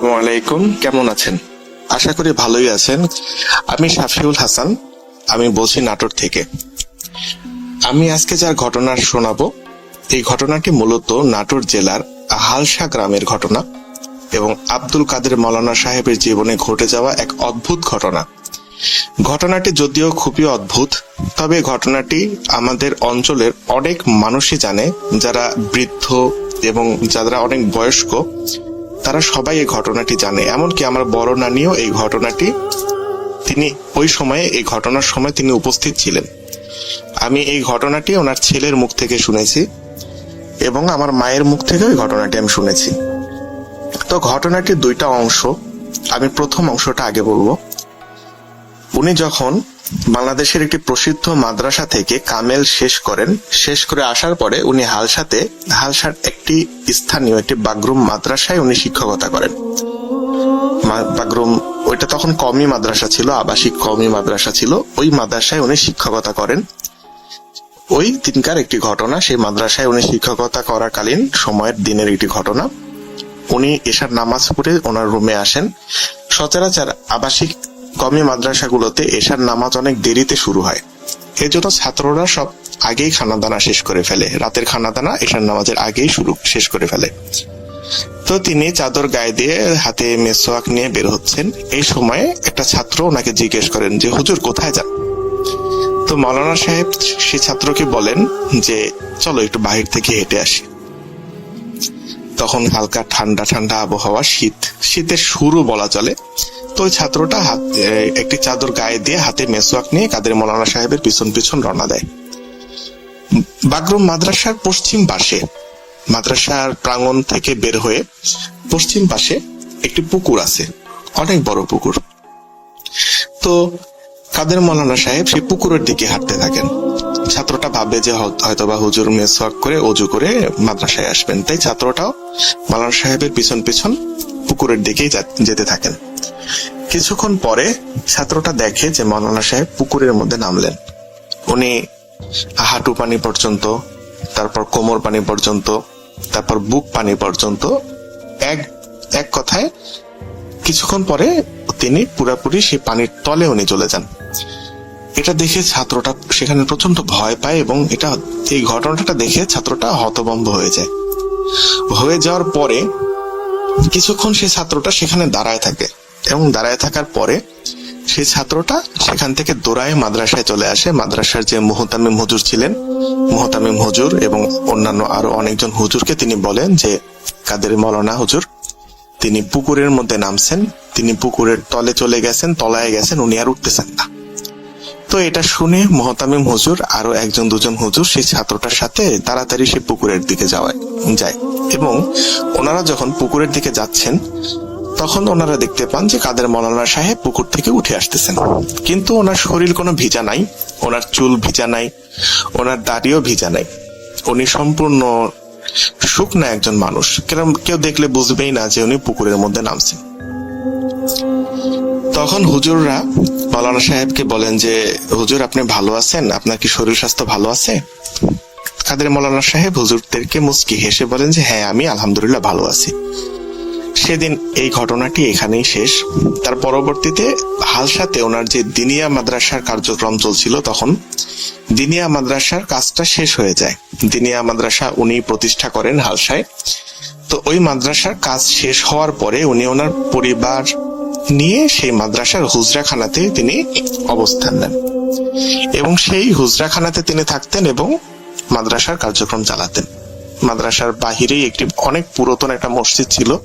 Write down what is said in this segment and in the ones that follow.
ওয়ালাইকুম। কেমন আছেন? আশা করি ভালোই আছেন। আমি শাফিউল হাসান। আমি বলছি নাটোর থেকে। আমি আজকে যার ঘটনা শোনাবো এই ঘটনাটি মূলত নাটোর জেলার হালসা গ্রামের ঘটনা এবং আব্দুল কাদের মৌলানা সাহেবের জীবনে ঘটে যাওয়া এক অদ্ভুত ঘটনা। ঘটনাটি যদিও খুবই অদ্ভুত তবে ঘটনাটি আমাদের অঞ্চলের অনেক মানুষই জানে যারা বৃদ্ধ এবং যারা অনেক বয়স্ক তারা সবাই এই ঘটনাটি জানে। এমনকি আমার বড় নানিও এই ঘটনাটি তিনি ওই সময়ে, এই ঘটনার সময় তিনি উপস্থিত ছিলেন। আমি এই ঘটনাটি ওনার ছেলের মুখ থেকে শুনেছি এবং আমার মায়ের মুখ থেকে ওই ঘটনাটি আমি শুনেছি। তো ঘটনাটির দুইটা অংশ, আমি প্রথম অংশটা আগে বলব। উনি যখন বাংলাদেশের একটি প্রসিদ্ধ মাদ্রাসা থেকে কামেল শেষ করেন। শেষ করে আসার পরে উনি হালসাতে হালসার একটি স্থানীয় একটি বাগরুম মাদ্রাসায় উনি শিক্ষকতা করেন। বাগরুম ওইটা তখন কমি মাদ্রাসা ছিল, আবাসিক কমি মাদ্রাসা ছিল। ওই মাদ্রাসায় উনি শিক্ষকতা করেন। ওই দিনকার একটি ঘটনা, সেই মাদ্রাসায় উনি শিক্ষকতা করাকালীন সময়ের দিনের একটি ঘটনা। উনি এশার নামাজ পড়ে ওনার রুমে আসেন। সচরাচর আবাসিক কমি মাদ্রাসাগুলোতে এশার নামাজ অনেক দেরিতে শুরু হয়। এজন্য ছাত্ররা সব আগেই খানাদানা শেষ করে ফেলে। রাতের খানাদানা এশার নামাজের আগেই শুরু, শেষ করে ফেলে। তো তিনি চাদর গায়ে দিয়ে হাতে মেসোয়াক নিয়ে বের হচ্ছেন। এই সময়ে একটা ছাত্র ওনাকে জিজ্ঞেস করেন যে, হুজুর, কোথায় যান? তো মৌলানা সাহেব সে ছাত্রকে বলেন যে, চলো একটু বাহির থেকে হেঁটে আসি। তখন হালকা ঠান্ডা ঠান্ডা আবহাওয়া, শীত। শীতের শুরু বলা চলে। তো ওই ছাত্রটা হাত একটি চাদর গায়ে দিয়ে হাতে মেসোয়াক নিয়ে কাদের মৌলানা সাহেবের পিছন পিছন রওনা দেয়। বাগরুম মাদ্রাসার পশ্চিম পাশে, মাদ্রাসার প্রাঙ্গণ থেকে বের হয়ে পশ্চিম পাশে একটি পুকুর আছে। অনেক বড় পুকুর। তো কাদের মৌলানা সাহেব সেই পুকুরের দিকে হাঁটতে থাকেন। ছাত্রটা ভাবে যে হয়তো- বা হুজুর মেসওয়াক করে অজু করে মাদ্রাসায় আসবেন। তাই ছাত্রটাও মৌলানা সাহেবের পিছন পিছন পুকুরের দিকেই যেতে থাকেন। কিছুক্ষণ পরে ছাত্রটা দেখে যে মৌলানা সাহেব পুকুরের মধ্যে নামলেন। উনি হাঁটু পানি পর্যন্ত, তারপর কোমর পানি পর্যন্ত, তারপর বুক পানি পর্যন্ত এক এক কথায় কিছুক্ষণ পরে তিনি পুরাপুরি সেই পানির তলে উনি চলে যান। এটা দেখে ছাত্রটা সেখানে প্রচণ্ড ভয় পায় এবং এটা, এই ঘটনাটা দেখে ছাত্রটা হতভম্ব হয়ে যায়। হয়ে যাওয়ার পরে কিছুক্ষণ সেই ছাত্রটা সেখানে দাঁড়ায় থাকে এবং দাঁড়ায় থাকার পরে সেই ছাত্রটা সেখান থেকে দৌড়ায় মাদ্রাসায় চলে আসে। মাদ্রাসার যে মোহতামিম হুজুর ছিলেন, মোহতামিম হুজুর এবং অন্যান্য আরও অনেকজন হুজুরকে তিনি বলেন যে, কাদের মৌলানা হুজুর, তিনি পুকুরের মধ্যে নামছেন, তিনি পুকুরের তলে চলে গেছেন, তলায় গেছেন, উনি আর উঠতেছেন না। তো এটা শুনে মহতামিম হুজুর আরও একজন, দুজন হুজুর সেই ছাত্রটার সাথে তাড়াতাড়ি সে পুকুরের দিকে যাওয়ায়, যায়। এবং ওনারা যখন পুকুরের দিকে যাচ্ছেন, তখন ওনারা দেখতে পান যে কাদের মৌলানা সাহেব পুকুর থেকে উঠে আসতেছেন। কিন্তু ওনার শরীর কোনো ভিজা নাই, ওনার চুল ভিজা নাই, ওনার দাড়িও ভিজা নাই। উনি সম্পূর্ণ শুকনা একজন মানুষ। কেরম কেউ দেখলে বুঝবেই না যে উনি পুকুরের মধ্যে নামছেন। তখন হুজুররা মৌলানা সাহেবকে বলেন যে, হুজুর, আপনি ভালো আছেন? আপনার কি শরীর স্বাস্থ্য ভালো আছে? কাদের মৌলানা সাহেব হুজুরদেরকে মুস্কি হেসে বলেন যে হ্যাঁ আমি আলহামদুলিল্লাহ ভালো আছি। সেদিন এই ঘটনাটি এখানেই শেষ। তার পরবর্তীতে হালসাতে ওনার যে দিনিয়া মাদ্রাসার কার্যক্রম চলছিল, তখন দিনিয়া মাদ্রাসার কাজটা শেষ হয়ে যায়। দিনিয়া মাদ্রাসা উনি প্রতিষ্ঠা করেন হালসায়। তো ওই মাদ্রাসার কাজ শেষ হওয়ার পরে উনি ওনার পরিবার নিয়ে সেই মাদ্রাসার হুজরাখানাতে তিনি অবস্থান নেন। এবং সেই হুজরাখানাতে তিনি থাকতেন এবং মাদ্রাসার কার্যক্রম চালাতেন। মাদ্রাসার বাহিরেই একটি অনেক পুরাতন একটা মসজিদ ছিল।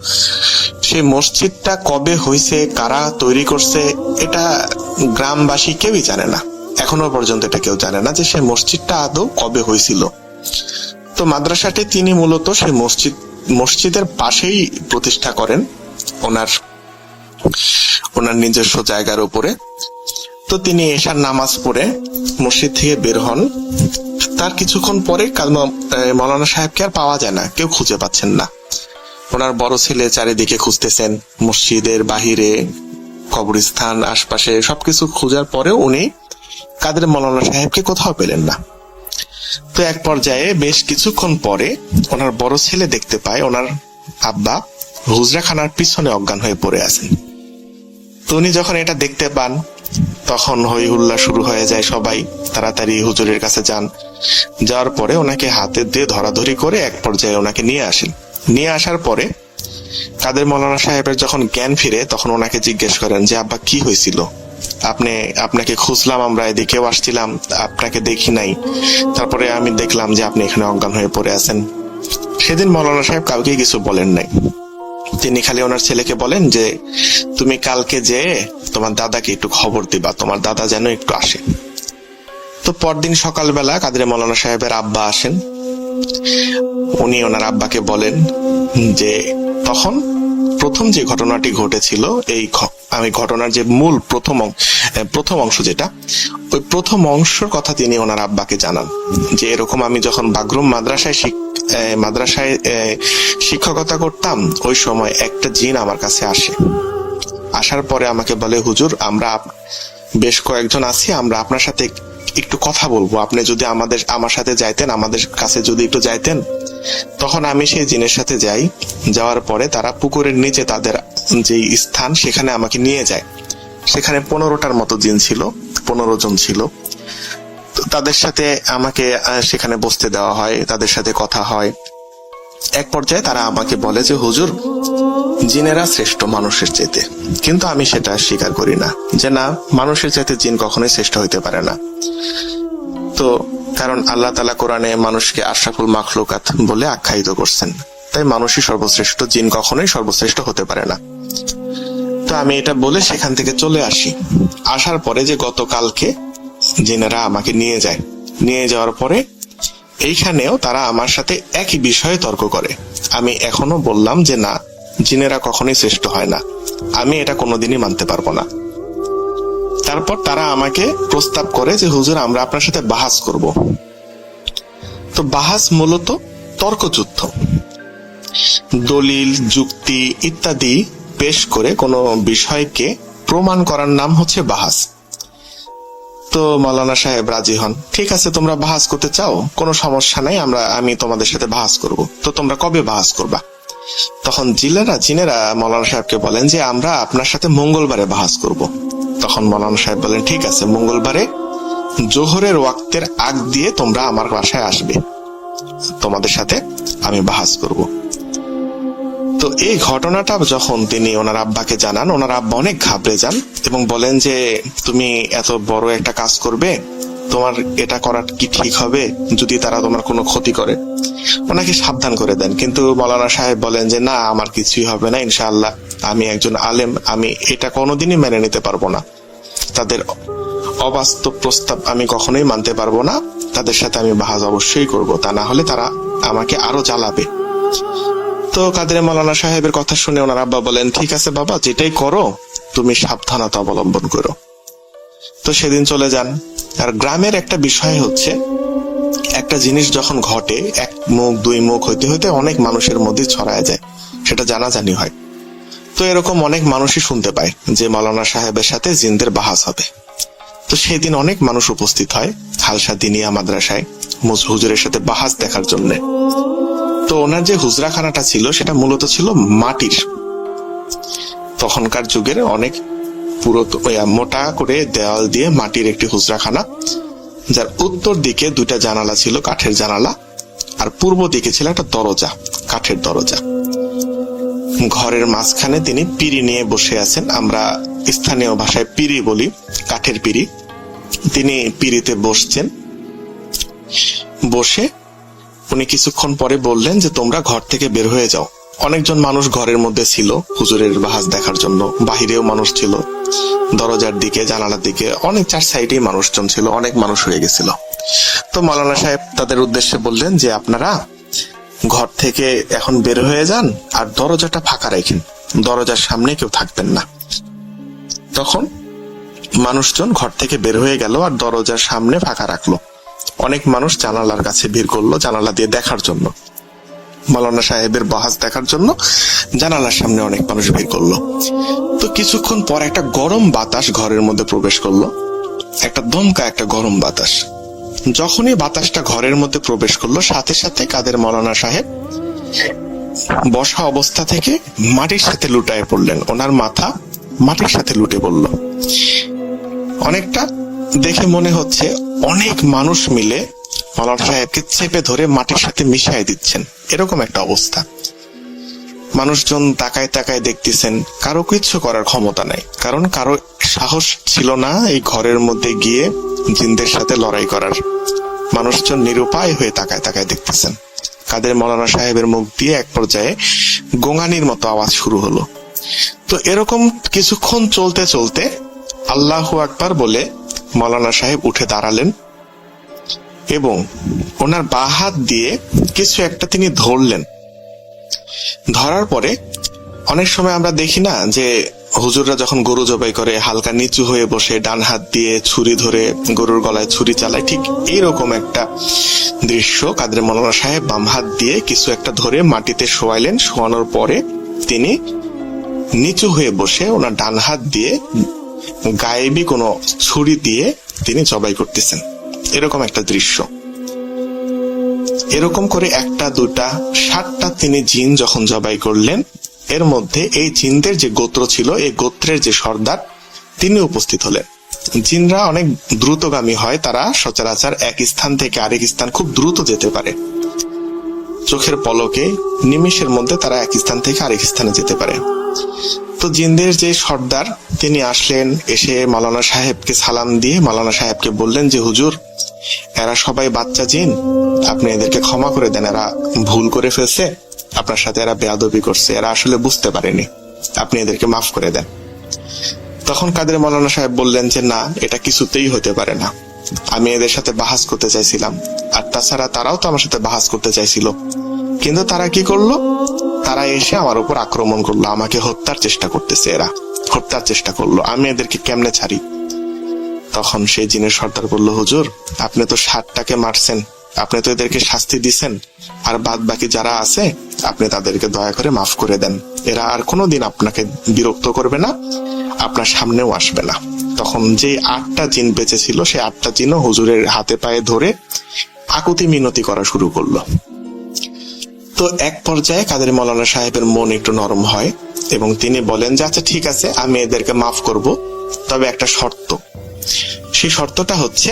সেই মসজিদটা কবে হয়েছে কারা তৈরি করছে, এটা গ্রামবাসী কেউই জানে না। এখনও পর্যন্ত এটা কেউ জানে না যে সেই মসজিদটা আদৌ কবে হয়েছিল তো মাদ্রাসাটি তিনি মূলত সেই মসজিদ, মসজিদের পাশেই প্রতিষ্ঠা করেন। ওনার ওনার নিজস্ব জায়গার উপরে। তো তিনি এশার নামাজ পড়ে মসজিদ থেকে বের হন। তার কিছুক্ষণ পরে মৌলানা সাহেবকে আর পাওয়া যায় না, কেউ খুঁজে পাচ্ছেন না। ওনার বড় ছেলে চারিদিকে খুঁজতেছেন, মসজিদের বাহিরে, কবরস্থান, আশপাশে সবকিছু খোঁজার পরেও উনি কাদের মৌলানা সাহেবকে কোথাও পেলেন না। তো এক পর্যায়ে বেশ কিছুক্ষণ পরে ওনার বড় ছেলে দেখতে পায়, ওনার আব্বা হুজরাখানার পিছনে অজ্ঞান হয়ে পড়ে আছেন। উনি যখন এটা দেখতে পান, তখন হই হুল্লা শুরু হয়ে যায় সবাই। তাড়াতাড়ি হুজুরের কাছে যান। যাওয়ার পরে ওনাকে হাতে দিয়ে ধরাধরি করে এক পর্যায়ে ওনাকে নিয়ে আসেন। নিয়ে আসার পরে কাদের মৌলানা সাহেবের যখন জ্ঞান ফিরে, তখন ওনাকে জিজ্ঞেস করেন যে, আব্বা, কি হয়েছিল? আপনি, আপনাকে খুঁজলাম আমরা, এদিকেও আসছিলাম, আপনাকে দেখি নাই। তারপরে আমি দেখলাম যে আপনি এখানে অজ্ঞান হয়ে পড়ে আছেন। সেদিন মৌলানা সাহেব কাউকে কিছু বলেন নাই। তিনি খালি ওনার ছেলেকে বলেন যে, তুমি কালকে যে তোমার দাদাকে একটু খবর দিবা, তোমার দাদা যেন একটু আসে। তো পরদিন সকালবেলা কাদের মৌলানা সাহেবের আব্বা আসেন। উনি ওনার আব্বাকে বলেন যে, তখন প্রথম যে ঘটনাটি ঘটেছিল, এই আমি ঘটনার যে মূল প্রথম প্রথম অংশ যেটা, ওই প্রথম অংশের কথা তিনি ওনার আব্বাকে জানান। যে এরকম আমি যখন বাগরুম মাদ্রাসায় শিক- মাদ্রাসায় শিক্ষকতা করতাম, ওই সময় একটা জিন আমার কাছে আসে। আসার পরে আমাকে বলে, হুজুর, আমরা বেশ কয়েকজন আছি, আমরা আপনার সাথে একটু কথা বলব। আপনি যদি আমাদের আমার সাথে যাইতেন, আমাদের কাছে যদি একটু যাইতেন তখন আমি সেই জিনের সাথে যাই। যাওয়ার পরে তারা পুকুরের নিচে তাদের যে স্থান, সেখানে আমাকে নিয়ে যায়। সেখানে পনেরোটার মতো জিন ছিল, পনেরো জন ছিল। তাদের সাথে আমাকে সেখানে বসতে দেওয়া হয়, তাদের সাথে কথা হয়। এক পর্যায়ে তারা আমাকে বলে যে, হুজুর, জিনেরা শ্রেষ্ঠ মানুষের চাইতে। কিন্তু আমি সেটা স্বীকার করি না। যে না, মানুষের চাইতে জিন কখনোই শ্রেষ্ঠ হইতে পারে না। তো কারণ আল্লাহ তালা কোরআনে মানুষকে আশরাফুল মাখলুকাত বলে আখ্যায়িত করছেন। তাই মানুষই সর্বশ্রেষ্ঠ, জিন কখনোই সর্বশ্রেষ্ঠ হতে পারে না। তো আমি এটা বলে সেখান থেকে চলে আসি। আসার পরে যে গতকালকে জিনেরা আমাকে নিয়ে যায়। নিয়ে যাওয়ার পরে এইখানেও তারা আমার সাথে একই বিষয়ে তর্ক করে। আমি এখনও বললাম যে, না, জিনেরা কখনোই শ্রেষ্ঠ হয় না। আমি এটা কোনোদিনই মানতে পারব না। তারপর তারা আমাকে প্রস্তাব করে যে, হুজুর, আমরা আপনার সাথে বাহাস করব। তো বাহাস মূলত তর্কযুদ্ধ। দলিল, যুক্তি ইত্যাদি পেশ করে কোনো বিষয়কে প্রমাণ করার নাম হচ্ছে বাহাস। তো মাওলানা সাহেব রাজি হন। ঠিক আছে, তোমরা বাহাস করতে চাও? কোনো সমস্যা নাই, আমরা, আমি তোমাদের সাথে বাহাস করব। তো তোমরা কবে বাহাস করবা? তখন জিলেরা, জিনেরা মৌলানা সাহেবকে বলেন যে, আমরা আপনার সাথে মঙ্গলবারে বাহাস করব। তখন মৌলানা সাহেব বলেন, ঠিক আছে, মঙ্গলবারে জোহরের ওয়াক্তের আগ দিয়ে তোমরা আমার বাসায় আসবে। তোমাদের সাথে আমি বাহাজ করব। তো এই ঘটনাটা যখন তিনি ওনার আব্বাকে জানান, ওনার আব্বা অনেক ঘাবড়ে যান এবং বলেন যে, তুমি এত বড় একটা কাজ করবে তোমার এটা করা কি ঠিক হবে? যদি তারা তোমার কোনো ক্ষতি করে। ওনাকে সাবধান করে দেন। কিন্তু মৌলানা সাহেব বলেন যে, না, আমার কিছুই হবে না, ইনশাআল্লাহ। আমি একজন আলেম, আমি এটা কোনোদিনই মেনে নিতে পারব না। তাদের অবাস্তব প্রস্তাব আমি কখনোই মানতে পারব না। তাদের সাথে আমি বাহাজ অবশ্যই করব। তা না হলে তারা আমাকে আরও জ্বালাবে। তো কাদের মৌলানা সাহেবের কথা শুনে ওনার আব্বা বলেন, ঠিক আছে বাবা, যেটাই করো, তুমি সাবধানতা অবলম্বন করো। তো সেদিন চলে যান। আর গ্রামের একটা বিষয় হচ্ছে, একটা জিনিস যখন ঘটে, এক মুখ, দুই মুখ হইতে হইতে অনেক মানুষের মধ্যে ছড়ায় যায়, সেটা জানাজানি হয়। তো এরকম অনেক মানুষই শুনতে পায় যে মৌলানা সাহেবের সাথে জিনদের বাহাস হবে। তো সেদিন অনেক মানুষ উপস্থিত হয় খালসা দিনিয়া মাদ্রাসায় মুজ- হুজুরের সাথে বাহাস দেখার জন্য। তো ওনার যে হুজরাখানাটা ছিল, সেটা মূলত ছিল মাটির। তখনকার যুগের অনেক পুরো মোটা করে দেওয়াল দিয়ে মাটির একটি হুজরাখানা যার উত্তর দিকে দুইটা জানালা ছিল কাঠের জানালা, আর পূর্ব দিকে ছিল একটা দরজা, কাঠের দরজা। ঘরের মাঝখানে তিনি পিড়ি নিয়ে বসে আছেন। আমরা স্থানীয় ভাষায় পিড়ি বলি, কাঠের পিড়ি। তিনি পিড়িতে বসছেন। বসে উনি কিছুক্ষণ পরে বললেন যে, তোমরা ঘর থেকে বের হয়ে যাও। অনেকজন মানুষ ঘরের মধ্যে ছিল হুজুরের বাহাজ দেখার জন্য। বাহিরেও মানুষ ছিল। দরজার দিকে, জানালার দিকে অনেক চার সাইডেই মানুষজন ছিল, অনেক মানুষ হয়ে গেছিল। তো মালানা সাহেব তাদের উদ্দেশ্যে বললেন যে, আপনারা ঘর থেকে এখন বের হয়ে যান আর দরজাটা ফাঁকা রাখেন। দরজার সামনে কেউ থাকবেন না। তখন মানুষজন ঘর থেকে বের হয়ে গেল আর দরজার সামনে ফাঁকা রাখল। অনেক মানুষ জানালার কাছে ভিড় করল, জানালা দিয়ে দেখার জন্য। মালানা সাহেবের বাহাজ দেখার জন্য জানালার সামনে অনেক মানুষ ভিড় করল। তো কিছুক্ষণ পর একটা গরম বাতাস ঘরের মধ্যে প্রবেশ করল। একটা দমকা একটা গরম বাতাস। যখনই বাতাসটা ঘরের মধ্যে প্রবেশ করল, সাথে সাথে কাদের মৌলানা সাহেব? বসা অবস্থা থেকে মাটির সাথে লুটায় পড়লেন। ওনার মাথা মাটির সাথে লুটে পড়ল। অনেকটা দেখে মনে হচ্ছে অনেক মানুষ মিলে মাওলানা সাহেবকে চেপে ধরে মাটির সাথে মিশাই দিচ্ছেন। এরকম একটা অবস্থা। মানুষজন তাকায় তাকায় দেখতেছেন, কারও কিছু করার ক্ষমতা নাই। কারণ কারও সাহস ছিল না এই ঘরের মধ্যে গিয়ে জিনদের সাথে লড়াই করার। মানুষজন নিরুপায় হয়ে তাকায় তাকায় দেখতেছেন। কাদের মৌলানা সাহেবের মুখ দিয়ে এক পর্যায়ে গোঙানির মতো আওয়াজ শুরু হলো। তো এরকম কিছুক্ষণ চলতে চলতে আল্লাহু আকবার বলে মৌলানা সাহেব উঠে দাঁড়ালেন। এবং ওনার বা হাত দিয়ে কিছু একটা তিনি ধরলেন। ধরার পরে অনেক সময় আমরা দেখি না যে হুজুররা যখন গরু জবাই করে, হালকা নিচু হয়ে বসে ডান হাত দিয়ে ছুরি ধরে গরুর গলায় ছুরি চালায়, ঠিক এইরকম একটা দৃশ্য কাদের মৌলানা সাহেব বাম হাত দিয়ে কিছু একটা ধরে মাটিতে শোয়াইলেন। শোয়ানোর পরে তিনি নিচু হয়ে বসে ওনার ডান হাত দিয়ে গায়েবী কোনো ছুরি দিয়ে তিনি জবাই করতেছেন। এরকম একটা দৃশ্য। এরকম করে একটা, দুটা ষাটটা তিনি জিন যখন জবাই করলেন, এর মধ্যে এই জিনদের যে গোত্র ছিল, এই গোত্রের যে সর্দার, তিনি উপস্থিত হলেন। জিনরা অনেক দ্রুতগামী হয়, তারা সচরাচর এক স্থান থেকে আরেক স্থান খুব দ্রুত যেতে পারে। চোখের পলকে নিমেষের মধ্যে তারা এক স্থান থেকে আরেক স্থানে যেতে পারে। তো জিনদের যে সর্দার, তিনি আসলেন, এসে মালানা সাহেবকে সালাম দিয়ে মালানা সাহেবকে বললেন যে, হুজুর, এরা সবাই বাচ্চা জিন। আপনি এদেরকে ক্ষমা করে দেন, এরা ভুল করে ফেলছে। আপনার সাথে এরা বেয়াদবি করছে, এরা আসলে বুঝতে পারেনি। আপনি এদেরকে মাফ করে দেন। তখন কাদের মৌলানা সাহেব বললেন যে, না, এটা কিছুতেই হতে পারে না। আমি এদের সাথে বাহাস করতে চাইছিলাম। আর তাছাড়া তারাও তো আমার সাথে বাহাস করতে চাইছিল। কিন্তু তারা কি করল? তারা এসে আমার উপর আক্রমণ করল, আমাকে হত্যার চেষ্টা করতেছে এরা। হত্যার চেষ্টা করল, আমি এদেরকে কেমনে ছাড়ি? তখন সেই জিনের সর্দার বলল, হুজুর, আপনি তো ষাটটাকে মারছেন, আপনি তো এদেরকে শাস্তি দিছেন। আর বাদ বাকি যারা আছে, আপনি তাদেরকে দয়া করে মাফ করে দেন। এরা আর কোনোদিন আপনাকে বিরক্ত করবে না, আপনার সামনেও আসবে না। তখন যে আটটা জিন বেঁচে ছিল সেই আটটা জিনও হুজুরের হাতে পায়ে ধরে আকুতি মিনতি করা শুরু করল। তো এক পর্যায়ে কাদের মৌলানা সাহেবের মন একটু নরম হয় এবং তিনি বলেন, যে আচ্ছা ঠিক আছে, আমি এদেরকে মাফ করব, তবে একটা শর্ত। সেই শর্তটা হচ্ছে,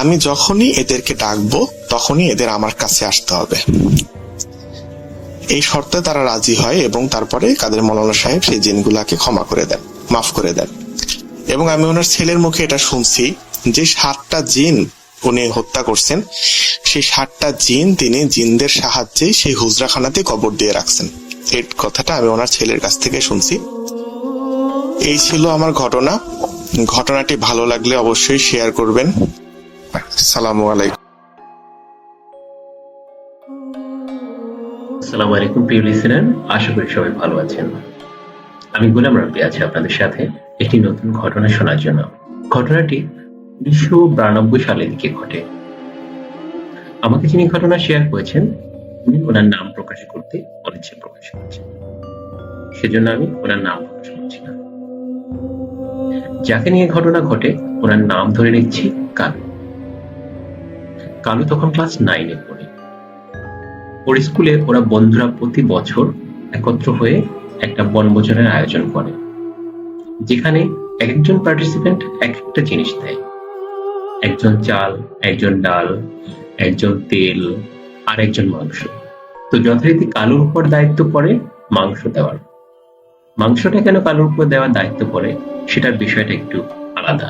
আমি যখনই এদেরকে ডাকবো, তখনই এদের আমার কাছে আসতে হবে। এই শর্তে তারা রাজি হয় এবং তারপরে কাদের মৌলানা সাহেব সেই জিনগুলাকে ক্ষমা করে দেন। মাফ করে দেন। এবং আমি ওনার ছেলের মুখে এটা শুনছি, যে সাতটা জিন উনি হত্যা করছেন, সেই সাতটা জিন তিনি জিনদের সাহায্যে সেই হুজরাখানাতে কবর দিয়ে রাখছেন। এই কথাটা আমি ওনার ছেলের কাছ থেকে শুনছি। এই ছিল আমার ঘটনা। ঘটনাটি ভালো লাগলে অবশ্যই শেয়ার করবেন। সালামু আলাইকুম। আসসালামু আলাইকুম, প্রিয় লিসেনার আশা করি সবাই ভালো আছেন। আমি গোলাম রাব্বি আছি আপনাদের সাথে একটি নতুন ঘটনা শোনার জন্য। ঘটনাটি উনিশশো বিরানব্বই সালের দিকে ঘটে। আমাকে যিনি ঘটনা শেয়ার করেছেন, উনি ওনার নাম প্রকাশ করতে অনিচ্ছা প্রকাশ করছেন সেজন্য আমি ওনার নাম প্রকাশ করছি না। যাকে নিয়ে ঘটনা ঘটে, ওনার নাম ধরে নিচ্ছি কালু কালু তখন ক্লাস নাইনে পড়ে। ওর স্কুলে ওরা বন্ধুরা প্রতি বছর একত্র হয়ে একটা বনভোজনের আয়োজন করে, যেখানে একজন পার্টিসিপেন্ট এক একটা জিনিস দেয়। একজন চাল, একজন ডাল, একজন তেল, আর একজন মাংস। তো যথারীতি কালুর উপর দায়িত্ব পড়ে মাংস দেওয়ার। মাংসটা কেন কালুর উপর দেওয়ার দায়িত্ব পড়ে, সেটার বিষয়টা একটু আলাদা।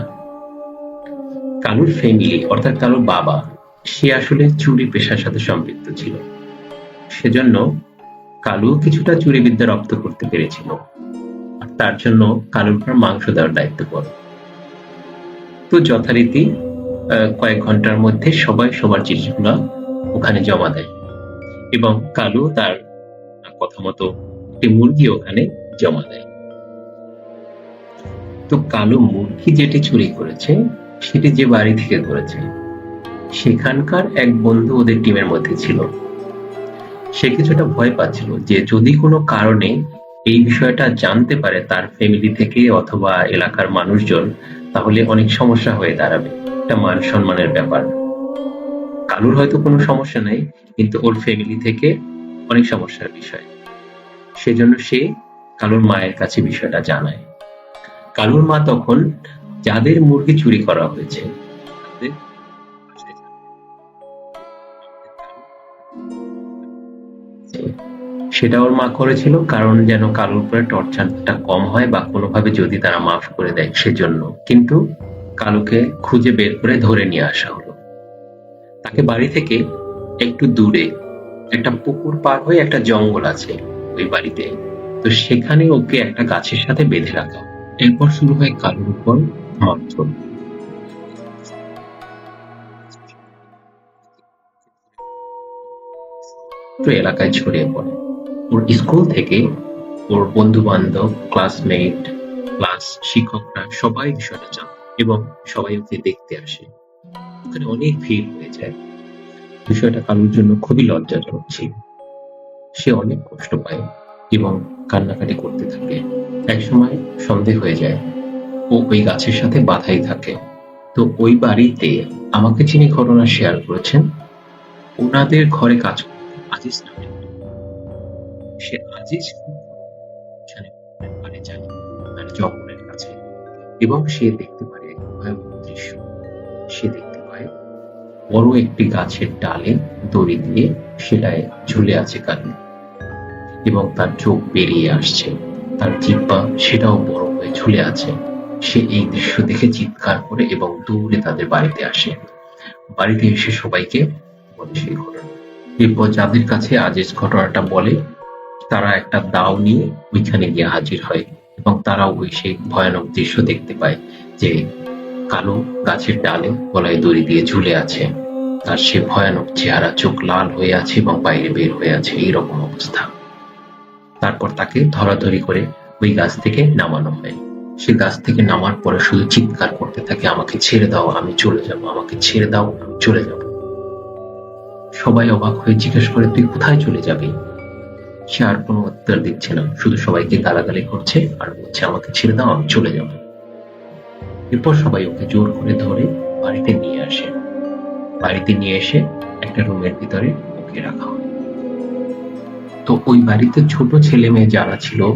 কালুর ফ্যামিলি অর্থাৎ কালুর বাবা, সে আসলে চুরি পেশার সাথে সম্পৃক্ত ছিল। সেজন্য কালু কিছুটা চুরি বিদ্যা রপ্ত করতে পেরেছিল। আর তার জন্য কালুর উপর মাংস দেওয়ার দায়িত্ব পড়ে। তো যথারীতি কয়েক ঘণ্টার মধ্যে সবাই সবার জিনিসগুলো ওখানে জমা দেয় এবং কালু তার কথা মতো একটি মুরগি ওখানে জমা দেয়। তো কালু মুরগি যেটি চুরি করেছে, সেটি যে বাড়ি থেকে করেছে সেখানকার এক বন্ধু ওদের টিমের মধ্যে ছিল। সে কিছুটা ভয় পাচ্ছিল যে যদি কোনো কারণে এই বিষয়টা জানতে পারে তার ফ্যামিলি থেকে অথবা এলাকার মানুষজন, তাহলে অনেক সমস্যা হয়ে দাঁড়াবে। একটা মান সম্মানের ব্যাপার। কালুর হয়তো কোনো সমস্যা নাই, কিন্তু ওর ফ্যামিলি থেকে অনেক সমস্যার বিষয়। সেজন্য সে কালুর মায়ের কাছে বিষয়টা জানায়। কালুর মা তখন যাদের মুরগি চুরি করা হয়েছে সেটা ওর মা করেছিল, কারণ যেন কালুর উপরে টর্চারটা কম হয় বা কোনোভাবে যদি তারা মাফ করে দেয় সেজন্য। কিন্তু কালুকে খুঁজে বের করে ধরে নিয়ে আসা হলো। তাকে বাড়ি থেকে একটু দূরে, একটা পুকুর পার হয়ে একটা জঙ্গল আছে ওই বাড়িতে। তো সেখানে ওকে একটা গাছের সাথে বেঁধে রাখা। এরপর শুরু হয় কালুর উপর পুরো এলাকায় ছড়িয়ে পড়ে। ওর স্কুল থেকে ওর বন্ধু বান্ধব ক্লাসমেট ক্লাস শিক্ষকরা সবাই বিষয়টা জানে এবং সবাই ওকে দেখতে আসে। ওখানে অনেক ভিড় হয়ে যায়। বিষয়টা কালুর জন্য খুবই লজ্জাজনক ছিল। সে অনেক কষ্ট পায় এবং কান্নাকাটি করতে থাকে। একসময় সন্ধে হয়ে যায়। ও ওই গাছের সাথে বাধাই থাকে। তো ওই বাড়িতে আমাকে যিনি ঘটনা শেয়ার করেছেন, ওনাদের ঘরে কাজ আজিজ নামে। সে আজিজ পারে আর জঙ্গলের কাছে। এবং সে দেখতে পারে এক ভয়াবহ দৃশ্য। সে দেখতে পায় বড় একটি গাছের ডালে দড়ি দিয়ে সেলায় ঝুলে আছে কালু। এবং তার চোখ বেরিয়ে আসছে। তার জিব্বা সেটাও বড় হয়ে ঝুলে আছে। সে এই দৃশ্য দেখে চিৎকার করে এবং দৌড়ে তাদের বাড়িতে আসে। বাড়িতে এসে সবাইকে বলে সেই ঘটনা। এরপর যাদের কাছে আজিজ ঘটনাটা বলে তারা একটা দাও নিয়ে ওইখানে গিয়ে হাজির হয় এবং তারা ওই সেই ভয়ানক দৃশ্য দেখতে পায় যে কালো গাছের ডালে গলায় দড়ি দিয়ে ঝুলে আছে। তার সে ভয়ানক চেহারা চোখ লাল হয়ে আছে এবং বাইরে বের হয়ে আছে এইরকম অবস্থা। তারপর তাকে ধরাধরি করে ওই গাছ থেকে নামানো হয়। সে গাছ থেকে নামার পরে শুধু চিৎকার করতে থাকে, আমাকে ছেড়ে দাও, আমি চলে যাব, আমাকে ছেড়ে দাও, আমি চলে যাব। সবাই অবাক হয়ে জিজ্ঞেস করে, তুই কোথায় চলে যাবি? সে আর কোনো উত্তর দিচ্ছে না। শুধু সবাইকে গালাগালি করছে আর বলছে, আমাকে ছেড়ে দাও, আমি চলে যাব। এরপর সবাই ওকে জোর করে ধরে বাড়িতে নিয়ে আসে। বাড়িতে নিয়ে এসে একটা রুমের ভিতরে ওকে রাখা হয়। তো ওই বাড়িতে ছোট ছেলে মেয়ে যারা ছিল,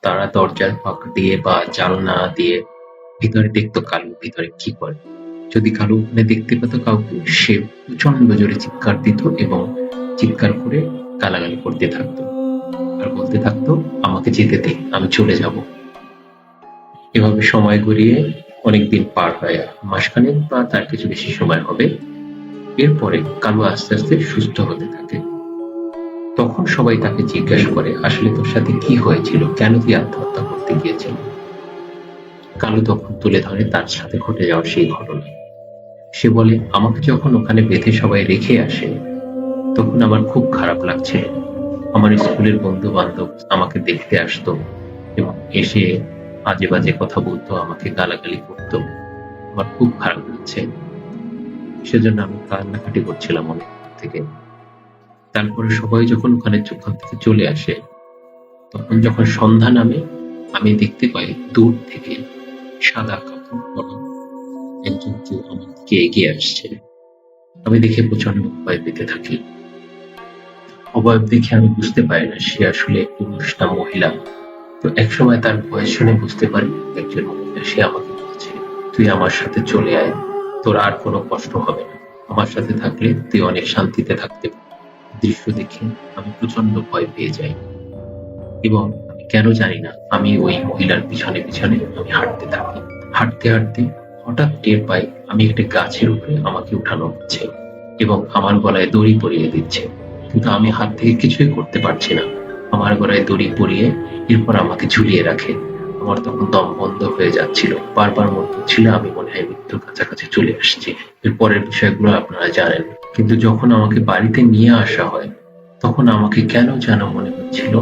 তারা দরজার ফাঁক দিয়ে বা জানলা দিয়ে ভিতরে দেখতো কালু ভিতরে কি করে। যদি কালু ওখানে দেখতে পেত কাউকে, সে প্রচণ্ড জোরে চিৎকার দিত এবং চিৎকার করে গালাগালি করতে থাকতো। আর বলতে থাকতো, আমাকে যেতে দে, আমি চলে যাব। এভাবে সময় গড়িয়ে অনেকদিন পার হয়। মাসখানেক বা তার কিছু বেশি সময় হবে। এরপরে কালু আস্তে আস্তে সুস্থ হতে থাকে। তখন সবাই তাকে জিজ্ঞাসা করে, আসলে তোর সাথে কি হয়েছিল? কেন তুই আত্মহত্যা করতে গিয়েছিল? কালু তখন তুলে ধরে, তার সাথে ঘটে যাওয়া সেই ঘটনা। সে বলে, আমাকে যখন ওখানে বেঁধে সবাই রেখে আসে, তখন আমার খুব খারাপ লাগছে। আমার স্কুলের বন্ধু বান্ধব আমাকে দেখতে আসতো এবং এসে আজে বাজে কথা বলতো, আমাকে গালাগালি করতো। আমার খুব খারাপ লাগছে। সেজন্য আমি কান্নাকাটি করছিলাম অনেক থেকে। তারপরে সবাই যখন ওখানে ওখান থেকে চলে আসে, তখন যখন সন্ধ্যা নামে, আমি দেখতে পাই দূর থেকে সাদা কাপড় পরা একজন কেউ আমার দিকে এগিয়ে আসছে। আমি দেখে প্রচণ্ড ভয় পেতে থাকি। অবয়ব দেখে আমি বুঝতে পারি না সে আসলে পুরুষ না মহিলা। তো একসময় তার বয়স শুনে বুঝতে পারি একজন মহিলা, সে আমাকে বলছে, তুই আমার সাথে চলে আয়, তোর আর কোনো কষ্ট হবে না। আমার সাথে থাকলে তুই অনেক শান্তিতে থাকতে দৃশ্য দেখে আমি প্রচণ্ড ভয় পেয়ে যাই। এবং আমি কেন জানি না, আমি ওই মহিলার পিছনে পিছনে আমি হাঁটতে থাকি। হাঁটতে হাঁটতে হঠাৎ টের পাই, আমি একটি গাছের উপরে আমাকে উঠানো হচ্ছে এবং আমার গলায় দড়ি পরিয়ে দিচ্ছে। কিন্তু আমি হাত থেকে কিছুই করতে পারছি না। আমার গলায় দড়ি পরিয়ে এরপর আমাকে ঝুলিয়ে রাখে। আমার তখন দম বন্ধ হয়ে যাচ্ছিল। বারবার মনে হচ্ছিল আমি মনে হয় মৃত্যুর কাছাকাছি চলে আসছি। এর পরের বিষয়গুলো আপনারা জানেন। কিন্তু যখন আমাকে বাড়িতে নিয়ে আসা হয়, তখন আমাকে কেন যেন মনে হচ্ছিল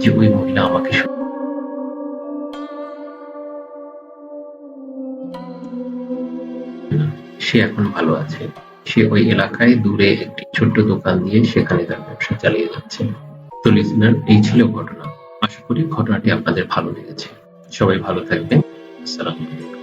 যে ওই মহিলা আমাকে সে এখন ভালো আছে। সে ওই এলাকায় দূরে একটি ছোট্ট দোকান দিয়ে সেখানে তার ব্যবসা চালিয়ে যাচ্ছে। তো লিসনার এই ছিল ঘটনা। আশা করি ঘটনাটি আপনাদের ভালো লেগেছে। সবাই ভালো থাকবেন। আসসালামু আলাইকুম।